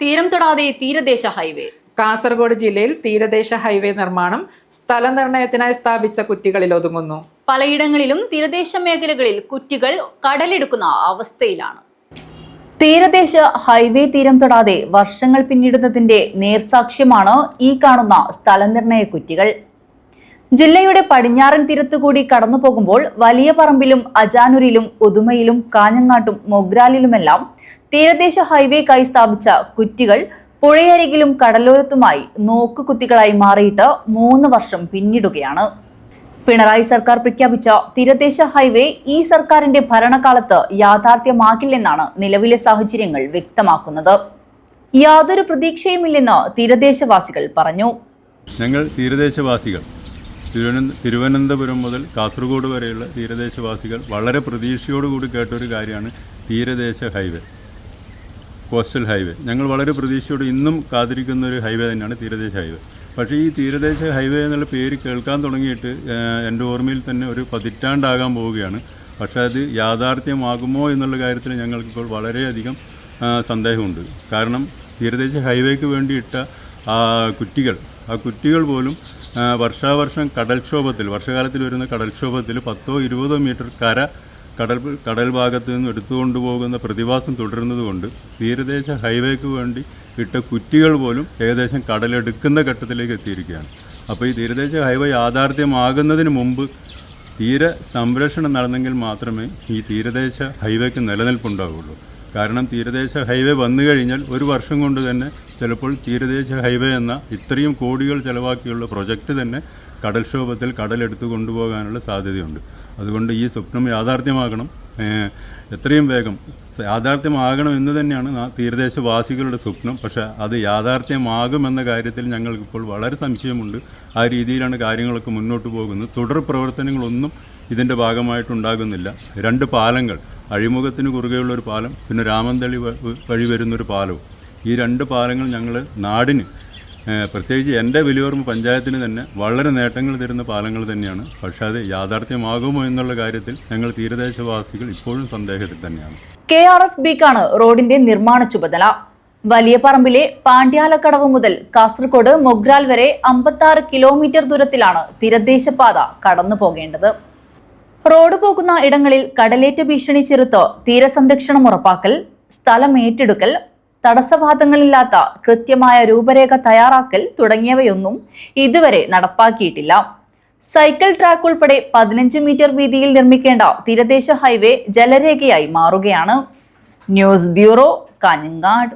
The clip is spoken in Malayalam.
തീരം തൊടാതെ തീരദേശ ഹൈവേ. കാസർഗോഡ് ജില്ലയിൽ തീരദേശ ഹൈവേ നിർമ്മാണം സ്ഥല നിർണയത്തിനായി സ്ഥാപിച്ച കുറ്റികളിൽ ഒതുങ്ങുന്നു. പലയിടങ്ങളിലും തീരദേശ മേഖലകളിൽ കുറ്റികൾ കടലെടുക്കുന്ന അവസ്ഥയിലാണ്. തീരദേശ ഹൈവേ തീരം തൊടാതെ വർഷങ്ങൾ പിന്നിടുന്നതിന്റെ നേർസാക്ഷ്യമാണ് ഈ കാണുന്ന സ്ഥലനിർണയ കുറ്റികൾ. ജില്ലയുടെ പടിഞ്ഞാറൻ തീരത്തുകൂടി കടന്നു പോകുമ്പോൾ വലിയ പറമ്പിലും അജാനൂരിലും ഉദുമയിലും കാഞ്ഞങ്ങാട്ടും മൊഗ്രാലിലുമെല്ലാം തീരദേശ ഹൈവേക്കായി സ്ഥാപിച്ച കുറ്റികൾ പുഴയരികിലും കടലോരത്തുമായി നോക്കുകുത്തികളായി മാറിയിട്ട് മൂന്ന് വർഷം പിന്നിടുകയാണ്. പിണറായി സർക്കാർ പ്രഖ്യാപിച്ച തീരദേശ ഹൈവേ ഈ സർക്കാരിന്റെ ഭരണകാലത്ത് യാഥാർത്ഥ്യമാക്കില്ലെന്നാണ് നിലവിലെ സാഹചര്യങ്ങൾ വ്യക്തമാക്കുന്നത്. യാതൊരു പ്രതീക്ഷയുമില്ലെന്ന് തീരദേശവാസികൾ പറഞ്ഞു. ഞങ്ങൾ തീരദേശവാസികൾ. തിരുവനന്തപുരം മുതൽ കാസർഗോഡ് വരെയുള്ള തീരദേശവാസികൾ വളരെ പ്രതീക്ഷയോടുകൂടി കേട്ടൊരു കാര്യമാണ് തീരദേശ ഹൈവേ കോസ്റ്റൽ ഹൈവേ. ഞങ്ങൾ വളരെ പ്രതീക്ഷയോട് ഇന്നും കാത്തിരിക്കുന്ന ഒരു ഹൈവേ തന്നെയാണ് തീരദേശ ഹൈവേ. പക്ഷേ ഈ തീരദേശ ഹൈവേ എന്നുള്ള പേര് കേൾക്കാൻ തുടങ്ങിയിട്ട് എന്റെ ഓർമ്മയിൽ തന്നെ ഒരു പതിറ്റാണ്ടാകാൻ പോവുകയാണ്. പക്ഷേ അത് യാഥാർത്ഥ്യമാകുമോ എന്നുള്ള കാര്യത്തിൽ ഞങ്ങൾക്കിപ്പോൾ വളരെയധികം സന്ദേഹമുണ്ട്. കാരണം തീരദേശ ഹൈവേക്ക് വേണ്ടിയിട്ട ആ കുറ്റികൾ ആ കുറ്റികൾ പോലും വർഷാവർഷം കടൽക്ഷോഭത്തിൽ വർഷകാലത്തിൽ വരുന്ന കടൽക്ഷോഭത്തിൽ പത്തോ ഇരുപതോ മീറ്റർ കര കടൽ കടൽ ഭാഗത്ത് നിന്ന് എടുത്തുകൊണ്ടു പോകുന്ന പ്രതിഭാസം തുടരുന്നതുകൊണ്ട് തീരദേശ ഹൈവേക്ക് വേണ്ടി ഇട്ട കുറ്റികൾ പോലും ഏകദേശം കടലെടുക്കുന്ന ഘട്ടത്തിലേക്ക് എത്തിയിരിക്കുകയാണ്. അപ്പോൾ ഈ തീരദേശ ഹൈവേ യാഥാർത്ഥ്യമാകുന്നതിന് മുമ്പ് തീര സംരക്ഷണം നടന്നെങ്കിൽ മാത്രമേ ഈ തീരദേശ ഹൈവേക്ക് നിലനിൽപ്പുണ്ടാവുകയുള്ളൂ കാരണം തീരദേശ ഹൈവേ വന്നു കഴിഞ്ഞാൽ ഒരു വർഷം കൊണ്ട് തന്നെ ചിലപ്പോൾ തീരദേശ ഹൈവേ എന്ന ഇത്രയും കോടികൾ ചിലവാക്കിയുള്ള പ്രൊജക്റ്റ് തന്നെ കടൽക്ഷോഭത്തിൽ കടലെടുത്ത് കൊണ്ടുപോകാനുള്ള സാധ്യതയുണ്ട്. അതുകൊണ്ട് ഈ സ്വപ്നം യാഥാർത്ഥ്യമാകണം. എത്രയും വേഗം യാഥാർത്ഥ്യമാകണം എന്ന് തന്നെയാണ് തീരദേശവാസികളുടെ സ്വപ്നം. പക്ഷേ അത് യാഥാർത്ഥ്യമാകുമെന്ന കാര്യത്തിൽ ഞങ്ങൾക്കിപ്പോൾ വളരെ സംശയമുണ്ട്. ആ രീതിയിലാണ് കാര്യങ്ങളൊക്കെ മുന്നോട്ട് പോകുന്നത്. തുടർ പ്രവർത്തനങ്ങളൊന്നും ഇതിന്റെ ഭാഗമായിട്ടുണ്ടാകുന്നില്ല. രണ്ട് പാലങ്ങൾ അഴിമുഖത്തിന് കുറുകെയുള്ള ഒരു പാലം പിന്നെ രാമന്തളി വഴി വരുന്നൊരു പാലവും. ഈ രണ്ട് പാലങ്ങൾ ഞങ്ങൾ നാടിന് പ്രത്യേകിച്ച് എന്റെ വലിയോർമ്മ പഞ്ചായത്തിന് തന്നെ വളരെ നേട്ടങ്ങൾ തരുന്ന പാലങ്ങൾ തന്നെയാണ്. പക്ഷേ അത് യാഥാർത്ഥ്യമാകുമോ എന്നുള്ള കാര്യത്തിൽ ഞങ്ങൾ തീരദേശവാസികൾ ഇപ്പോഴും സന്ദേഹത്തിൽ തന്നെയാണ്. കെ ആർ എഫ് ബിക്കാണ് റോഡിന്റെ നിർമ്മാണ ചുമതല. വലിയ പറമ്പിലെ പാണ്ഡ്യാലക്കടവ് മുതൽ കാസർഗോഡ് മൊഗ്രാൽ വരെ അമ്പത്തി കിലോമീറ്റർ ദൂരത്തിലാണ് തീരദേശപാത കടന്നു പോകേണ്ടത് റോഡ് പോകുന്ന ഇടങ്ങളിൽ കടലേറ്റ ഭീഷണി ചെറുത്ത് തീരസംരക്ഷണം ഉറപ്പാക്കൽ സ്ഥലം ഏറ്റെടുക്കൽ തടസ്സവാദങ്ങളില്ലാത്ത കൃത്യമായ രൂപരേഖ തയ്യാറാക്കൽ തുടങ്ങിയവയൊന്നും ഇതുവരെ നടപ്പാക്കിയിട്ടില്ല. സൈക്കിൾ ട്രാക്ക് ഉൾപ്പെടെ പതിനഞ്ച് മീറ്റർ വീതിയിൽ നിർമ്മിക്കേണ്ട തീരദേശ ഹൈവേ ജലരേഖയായി മാറുകയാണ്. News bureau Kanhangad.